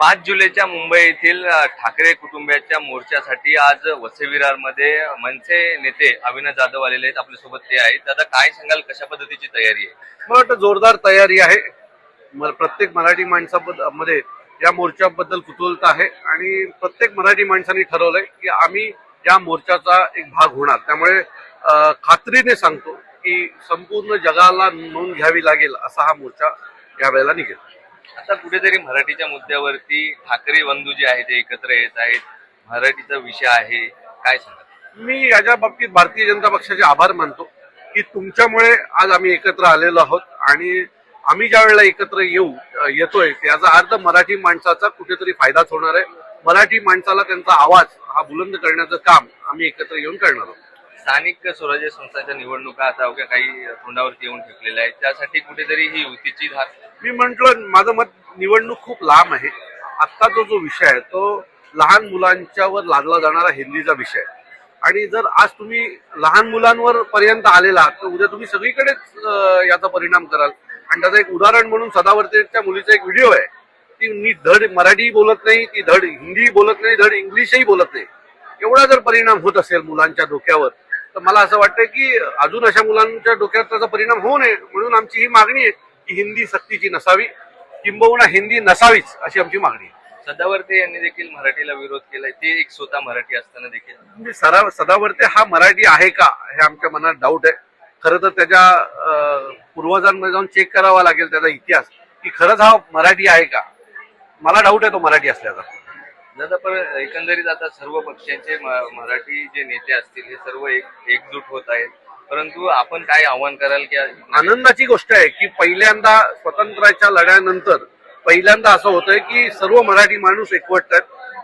पाच जुलैच्या मुंबई येथील ठाकरे कुटुंबियाच्या मोर्चासाठी आज वसई विरारमध्ये मनसे नेते अविनाश जाधव आलेले आहेत. आपल्यासोबत ते आहेत. दादा काय सांगाल? कशा पद्धतीची तयारी आहे? मला वाटतं जोरदार तयारी आहे. प्रत्येक मराठी माणसामध्ये मध्ये या मोर्चाबद्दल कुतूहलता आहे आणि प्रत्येक मराठी माणसाने ठरवलंय की आम्ही या मोर्चाचा एक भाग होणार. त्यामुळे खात्रीने सांगतो की संपूर्ण जगाला नोंद घ्यावी लागेल असा हा मोर्चा यावेळेला निघेल. आता कुठेतरी मराठीच्या मुद्द्यावरती ठाकरे बंधू जे आहेत ते एकत्र येत आहेत मराठीचा विषय आहे. काय सांगाल? मी याच्या बाबतीत भारतीय जनता पक्षाचे आभार मानतो की तुमच्यामुळे आज आम्ही एकत्र आलेलो आहोत आणि आम्ही ज्या वेळेला एकत्र येऊ येतोय याचा अर्थ मराठी माणसाचा कुठेतरी फायदाच होणार आहे. मराठी माणसाला त्यांचा आवाज हा बुलंद करण्याचं काम आम्ही एकत्र येऊन करणार आहोत. स्थानिक स्वराज्य संस्थांच्या निवडणुका आता अवघ्या काही तोंडावरती येऊन ठेपलेल्या आहेत. त्यासाठी कुठेतरी ही युतीची धार मी म्हटलं माझं मत निवडणूक खूप लांब आहे. आत्ता जो जो विषय आहे तो लहान मुलांच्यावर लादला जाणारा हिंदीचा विषय आहे. आणि जर आज तुम्ही लहान मुलांवर पर्यंत आलेला तर उद्या तुम्ही सगळीकडेच याचा परिणाम कराल. आणि त्याचं एक उदाहरण म्हणून सदावर्तेच्या मुलीचा एक व्हिडिओ आहे. ती मी धड मराठी बोलत नाही ती धड हिंदी बोलत नाही धड इंग्लिशही बोलत नाही. एवढा जर परिणाम होत असेल मुलांच्या डोक्यावर तर मला असं वाटतं की अजून अशा मुलांच्या डोक्यात त्याचा परिणाम होऊ नये म्हणून आमची ही मागणी आहे. की हिंदी सक्तीची नसावी किंबहुना हिंदी नसावीच अशी आमची मागणी आहे. सदावर्ते यांनी देखील मराठीला विरोध केलाय ते एक स्वतः मराठी असताना देखील. म्हणजे सरा सदावर्ते हा मराठी आहे का हे आमच्या मनात डाऊट आहे. खरं तर त्याच्या पूर्वजांमध्ये जाऊन चेक करावा लागेल त्याचा इतिहास की खरंच हा मराठी आहे का? मला डाऊट आहे तो मराठी असल्याचा. दादा पण एकंदरीत आता सर्व पक्षांचे मराठी जे नेते असतील हे सर्व एक एकजूट होत आहेत. परंतु आपण काय आव्हान कराल की आनंदाची गोष्ट आहे की पहिल्यांदा स्वातंत्र्याच्या लढ्यानंतर पहिल्यांदा असं होतंय की सर्व मराठी माणूस एकवटतात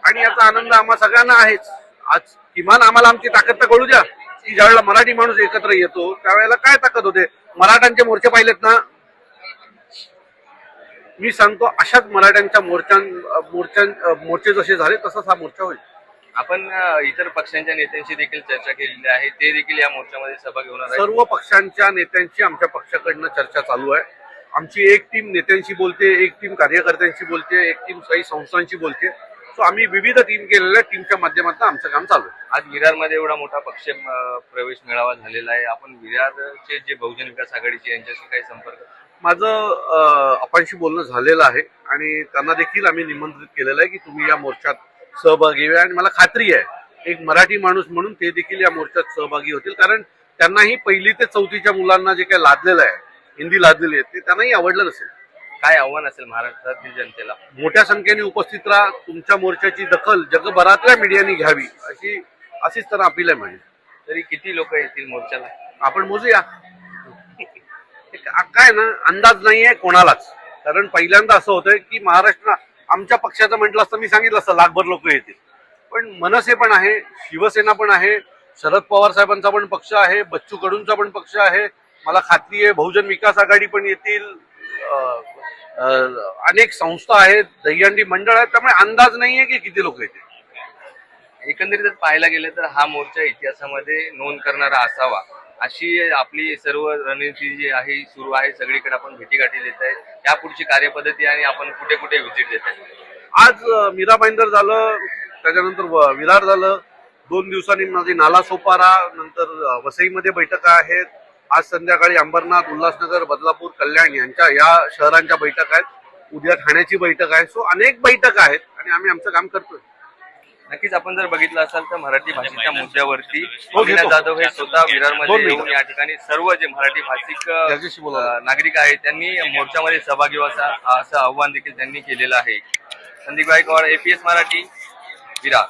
आणि याचा आनंद आम्हा सगळ्यांना आहेच. आज किमान आम्हाला आमची ताकद तर कळू द्या. की ज्यावेळेला मराठी माणूस एकत्र येतो त्यावेळेला काय ताकद होते? मराठ्यांचे मोर्चे पाहिलेत ना? मी सांगतो अशाच मराठ्यांच्या मोर्चां मोर्चां मोर्चे जसे झाले तसाच हा मोर्चा होईल. आपण इतर पक्षांच्या नेत्यांशी देखील चर्चा केलेली आहे. ते देखील या मोर्चामध्ये सहभागी होणार आहेत. सर्व पक्षांच्या नेत्यांची आमच्या पक्षाकडनं चर्चा चालू आहे. आमची एक टीम नेत्यांशी बोलते एक टीम कार्यकर्त्यांशी बोलते एक टीम काही संस्थांशी बोलते. सो आम्ही विविध टीम केलेल्या टीमच्या माध्यमातून आमचं काम चालू आहे. आज विरारमध्ये एवढा मोठा पक्ष प्रवेश मेळावा झालेला आहे. आपण विरारचे जे बहुजन विकास आघाडीचे यांच्याशी काही संपर्क? माझं अपांशी बोलणं झालेलं आहे आणि त्यांना देखील आम्ही निमंत्रित केलेलं आहे की तुम्ही या मोर्चात सहभागी व्हा आणि मला खात्री आहे एक मराठी माणूस म्हणून ते देखील या मोर्चात सहभागी होतील. कारण त्यांनाही पहिली ते चौथीच्या मुलांना जे काही लादलेलं आहे हिंदी लादलेली आहे ते त्यांनाही आवडलं नसेल. काय आव्हान असेल महाराष्ट्रातील जनतेला? मोठ्या संख्येने उपस्थित राहा तुमच्या मोर्चाची दखल जगभरातल्या मीडियाने घ्यावी अशी अशीच तर अपील आहे माझी. तरी किती लोक येतील मोर्चाला? आपण मोजूया. काय ना अंदाज नाहीये कोणालाच. कारण पहिल्यांदा असं होतंय की महाराष्ट्र आमच्या पक्षाचं म्हटलं असतं मी सांगितलं असतं लाखभर लोक येतील. पण मनसे पण आहे शिवसेना पण आहे शरद पवार साहेबांचा पण पक्ष आहे बच्चू कडूंचा पण पक्ष आहे मला खात्री आहे बहुजन विकास आघाडी पण येतील अनेक संस्था आहेत दहीहंडी मंडळ आहेत त्यामुळे अंदाज नाही आहे की किती लोक येतील. एकंदरीत पाहायला गेलं तर हा मोर्चा इतिहासामध्ये नोंद करणारा असावा. अशी आपली सर्व रणनीती जी आहे सुरू आहे सगळीकडे आपण भेटीगाठी देत आहे. यापुढची कार्यपद्धती आणि आपण कुठे कुठे व्हिजिट देत आहे? आज मीरा भाईंदर झालं त्याच्यानंतर विरार झालं. दोन दिवसांनी माझी नाला सोपारा नंतर वसईमध्ये बैठका आहेत. आज संध्याकाळी अंबरनाथ उल्हासनगर बदलापूर कल्याण यांच्या या शहरांच्या बैठका आहेत. उद्या ठाण्याची बैठक आहे. सो अनेक बैठक आहेत आणि आम्ही आमचं काम करतोय. नक्कीच आपण जर बघितलं असाल तर मराठी भाषेच्या मुद्द्यावरती घेतो. जाधव हे स्वतः विरारमध्ये येऊन. या ठिकाणी सर्व जे मराठी भाषिक नागरिक आहेत त्यांनी मोर्चामध्ये सहभागी व्हायचा असं आव्हान देखील त्यांनी केलेलं आहे संदीप गायकवाड एपीएस मराठी विरार